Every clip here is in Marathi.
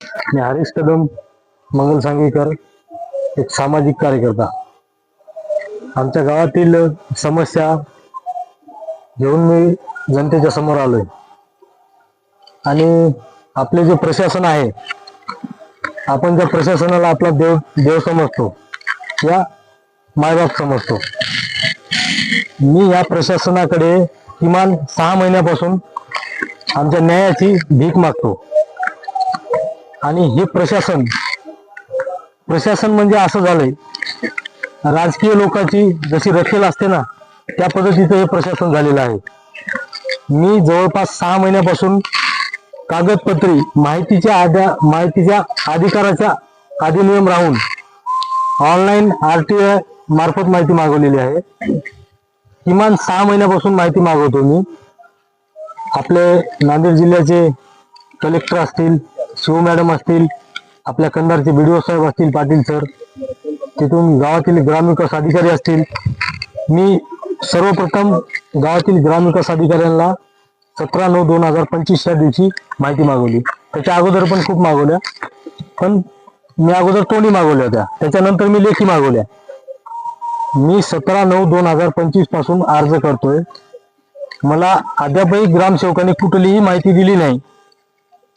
मी हरीश कदम मंगल सांगवीकर एक सामाजिक कार्यकर्ता. आमच्या गावातील समस्या घेऊन मी जनतेच्या समोर आलोय. आणि आपले जे प्रशासन आहे आपण ज्या प्रशासनाला आपला देव देव समजतो या मायबाप समजतो. मी या प्रशासनाकडे किमान सहा महिन्यापासून आमच्या न्यायाची भीक मागतो. आणि हे प्रशासन प्रशासन म्हणजे असं झालंय राजकीय लोकांची जशी रखेल असते ना त्या पद्धतीचं हे प्रशासन झालेलं आहे. मी जवळपास सहा महिन्यापासून कागदपत्री माहितीच्या आद्या माहितीच्या अधिकाराच्या अधिनियम राहून ऑनलाईन आर टी आय मार्फत माहिती मागवलेली आहे. किमान सहा महिन्यापासून माहिती मागवतो मी. आपले नांदेड जिल्ह्याचे कलेक्टर असतील शिव मॅडम असतील आपल्या कंधारचे बी साहेब असतील पाटील सर तिथून गावातील ग्रामविकास अधिकारी असतील. मी सर्वप्रथम गावातील ग्रामविकास अधिकाऱ्यांना सतरा नऊ दोन हजार पंचवीस या दिवशी माहिती मागवली. त्याच्या अगोदर पण खूप मागवल्या. पण मी अगोदर तोंडी मागवल्या होत्या. त्याच्यानंतर मी लेखी मागवल्या. मी सतरा नऊ दोन हजार पंचवीसपासून अर्ज करतोय. मला अद्यापही ग्रामसेवकांनी कुठलीही माहिती दिली नाही.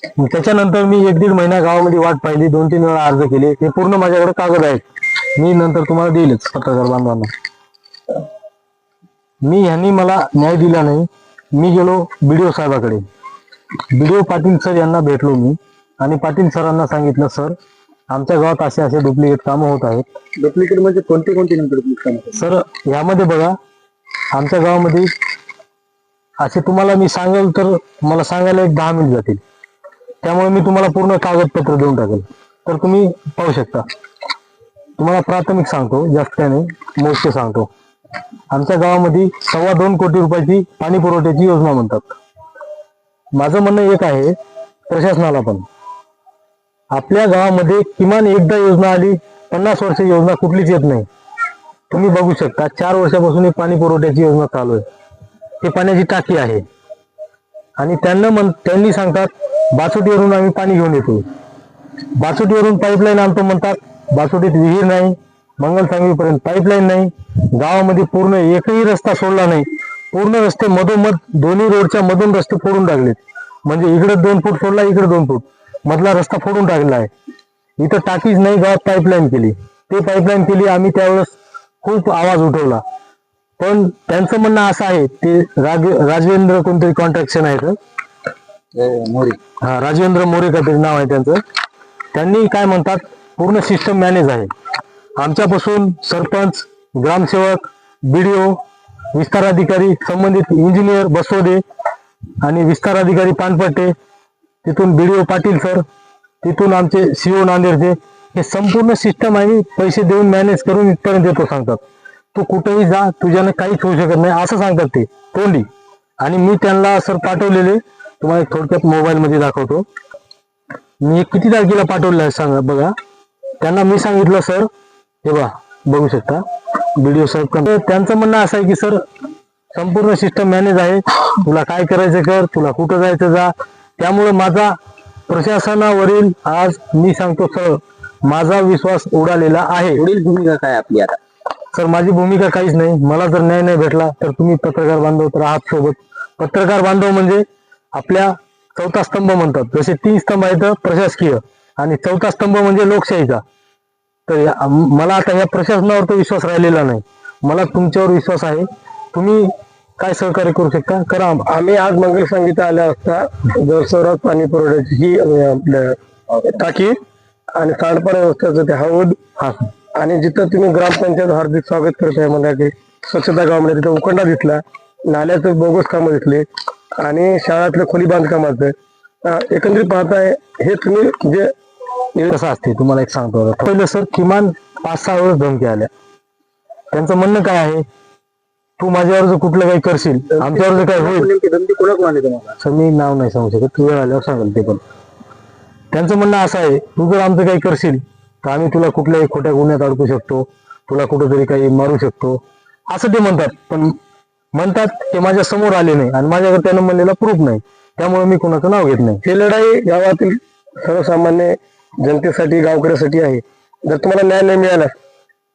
त्याच्यानंतर मी एक दीड महिना गावामध्ये वाट पाहिली दोन तीन वेळा अर्ज केले. हे पूर्ण माझ्याकडे कागद आहेत. मी नंतर तुम्हाला देईलच पत्रकार बांधवांना. मी ह्यांनी मला न्याय दिला नाही. मी गेलो बीडीओ साहेबाकडे. बीडीओ पाटील सर यांना भेटलो मी. आणि पाटील सरांना सांगितलं सर आमच्या गावात असे असे डुप्लिकेट कामं होत आहेत. डुप्लिकेट म्हणजे कोणते कोणते नेमके डुप्लिकेट सर यामध्ये बघा आमच्या गावामध्ये असे तुम्हाला मी सांगेल तर मला सांगायला एक दहा मिनिट जातील. त्यामुळे मी तुम्हाला पूर्ण कागदपत्र देऊन टाकेल. तर तुम्ही पाहू शकता. तुम्हाला प्राथमिक सांगतो जास्त नाही मोजके सांगतो. आमच्या गावामध्ये सव्वा दोन कोटी रुपयाची पाणी पुरवठ्याची योजना म्हणतात. माझं म्हणणं एक आहे प्रशासनाला पण. आपल्या गावामध्ये किमान एकदा योजना आली पन्नास वर्ष योजना कुठलीच येत नाही. तुम्ही बघू शकता चार वर्षापासून ही पाणी पुरवठ्याची योजना चालू आहे. ही पाण्याची टाकी आहे. आणि त्यांना म्हण त्यांनी सांगतात बासुटीवरून आम्ही पाणी घेऊन येतो. बासुटीवरून पाईपलाईन आणतो म्हणतात. बासुटीत विहीर नाही मंगल सांगवीपर्यंत पाईपलाईन नाही. गावामध्ये पूर्ण एकही रस्ता सोडला नाही. पूर्ण रस्ते मधोमध दोन्ही रोडच्या मधून रस्ते फोडून टाकलेत. म्हणजे इकडे दोन फूट सोडला इकडे दोन फूट. मधला रस्ता फोडून टाकला आहे. इथं टाकीच नाही गावात पाईपलाईन केली. ते पाईपलाईन केली आम्ही त्यावेळेस खूप आवाज उठवला. पण त्यांचं म्हणणं असं आहे ते राज राजवेंद्र कोणतरी कॉन्ट्रॅक्शन आहे तर मोरे. हा राजेंद्र मोरे काहीतरी नाव आहे त्यांचं. त्यांनी काय म्हणतात पूर्ण सिस्टम मॅनेज आहे. आमच्यापासून सरपंच ग्रामसेवक बीडीओ विस्तार अधिकारी संबंधित इंजिनियर बसोदे आणि विस्तार अधिकारी पानपट्टे तिथून बीडीओ पाटील सर तिथून आमचे सीओ नांदेडचे हे संपूर्ण सिस्टम आहे पैसे देऊन मॅनेज करून इथपर्यंत येतो सांगतात. तू कुठेही जा तुझ्यानं काहीच होऊ शकत नाही असं सांगतात ते तोंडी आणि मी त्यांना सर पाठवलेले तुम्हाला एक थोडक्यात मोबाईल मध्ये दाखवतो. मी किती तारखेला पाठवलं आहे सांगा बघा. त्यांना मी सांगितलं सर हे बघा बघू शकता. व्हिडिओ साहेब का त्यांचं म्हणणं असं आहे की सर संपूर्ण सिस्टम मॅनेज आहे. तुला काय करायचं कर तुला कुठं जायचं जा. त्यामुळे माझा प्रशासनावरील आज मी सांगतो सर माझा विश्वास उडालेला आहे. पुढील भूमिका काय आपली आता? सर माझी भूमिका काहीच नाही. मला जर न्याय नाही भेटला तर तुम्ही पत्रकार बांधव तर आहात सोबत. पत्रकार बांधव म्हणजे आपल्या चौथा स्तंभ म्हणतात. जसे तीन स्तंभ आहेत प्रशासकीय आणि चौथा स्तंभ म्हणजे लोकशाहीचा. तर मला आता या प्रशासनावर तर विश्वास राहिलेला नाही. मला तुमच्यावर विश्वास आहे. तुम्ही काय सहकार्य करू शकता? करा. आम्ही आज मंगल संगीता आल्या असता जलसवरात पाणी पुरवठ्याची ही आपल्या टाकी आणि सांडपाणी व्यवस्थेचं ते हौद हा. आणि जिथं तुम्ही ग्रामपंचायत हार्दिक स्वागत करत आहे म्हणजे की स्वच्छता गावामध्ये तिथं उकंडा दिसला नाल्याचं बोगस कामं दिसले आणि शाळातलं खोली बांधकामाचं एकंदरीत पाहताय हे तुम्ही जे कसं असते तुम्हाला एक सांगतो. पहिलं सर किमान पाच सहा वेळेस धमकी आल्या. त्यांचं म्हणणं काय आहे? तू माझ्यावर जर कुठलं काही करशील आमच्यावर जर काय होईल असं मी नाव नाही सांगू शकत. वेळ आल्यावर सांगेल ते पण. त्यांचं म्हणणं असं आहे तू जर आमचं काही करशील तर आम्ही तुला कुठल्याही खोट्या गुन्ह्यात अडकू शकतो. तुला कुठेतरी काही मारू शकतो. असं ते म्हणतात. पण म्हणतात ते माझ्यासमोर आले नाही आणि माझ्याकडे त्यानं म्हणलेला प्रूफ नाही. त्यामुळे मी कोणाचं नाव घेत नाही. ही लढाई गावातील सर्वसामान्य जनतेसाठी गावकऱ्यासाठी आहे. जर तुम्हाला न्याय नाही मिळाला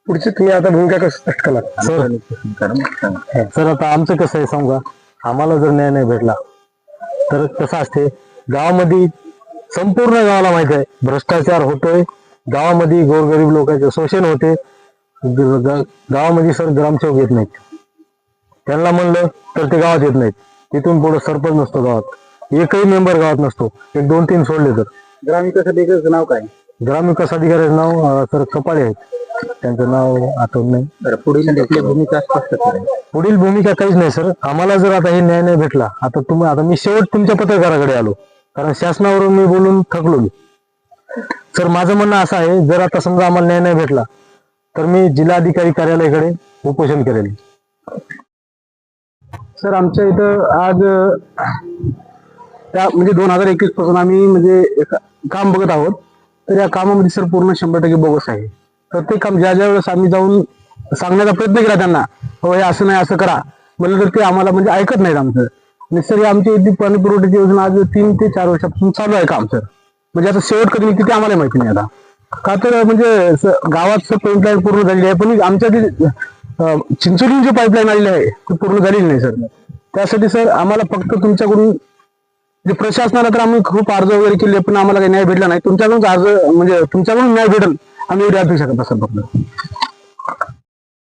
पुढची तुम्ही आता भूमिका कसं स्पष्ट करणार सर सर आता आमचं कसं आहे सांगा. आम्हाला जर न्याय नाही भेटला तर कसं असते? गावामध्ये संपूर्ण गावाला माहिती आहे भ्रष्टाचार होतोय. गावामध्ये गोरगरीब लोकांचे शोषण होते. गावामध्ये सर ग्रामसेवक येत नाहीत. त्यांना म्हणलं तर ते गावात येत नाहीत. तिथून पुढे सरपंच नसतो गावात. एकही मेंबर गावात नसतो. एक दोन तीन सोडले तर. ग्रामविकास अधिकाऱ्याचं नाव काय? ग्रामविकास अधिकाऱ्याचं नाव सर कपाळे आहेत. त्यांचं नाव आठवत नाही. पुढील आपली भूमिका स्पष्ट करा. पुढील भूमिका काहीच नाही सर. आम्हाला जर आता हे न्याय नाही भेटला आता तुम्ही आता मी शेवट तुमच्या पत्रकाराकडे आलो. कारण शासनावरून मी बोलून थकलो मी. सर माझं म्हणणं असं आहे जर आता समजा आम्हाला न्याय नाही भेटला तर मी जिल्हाधिकारी कार्यालयाकडे उपोषण करेल. सर आमच्या इथं आज त्या म्हणजे दोन हजार एकवीसपासून आम्ही म्हणजे काम बघत आहोत. तर या कामामध्ये सर पूर्ण शंभर टक्के बोगस आहे. प्रत्येक काम ज्या ज्या वेळेस आम्ही जाऊन सांगण्याचा प्रयत्न केला त्यांना हो हे असं नाही असं करा म्हणलं तर ते आम्हाला म्हणजे ऐकत नाहीत आमचं. आणि सर ही आमची इथली पाणी पुरवठ्याची योजना आज तीन ते चार वर्षापासून चालू आहे काम सर. म्हणजे आता शेवट कधी निघते ते आम्हाला माहिती नाही आता. का तर म्हणजे गावात सर लाईन पूर्ण झालेली आहे पण आमच्या चिंचोली जी पाईपलाईन आलेली आहे ती पूर्ण झालेली नाही सर. त्यासाठी सर आम्हाला फक्त तुमच्याकडून जे प्रशासनाला तर आम्ही खूप अर्ज वगैरे केले पण आम्हाला काही न्याय भेटला नाही. तुमच्याकडून अर्ज म्हणजे तुमच्याकडून न्याय भेटेल आम्ही एवढी अपेक्षा सर फक्त.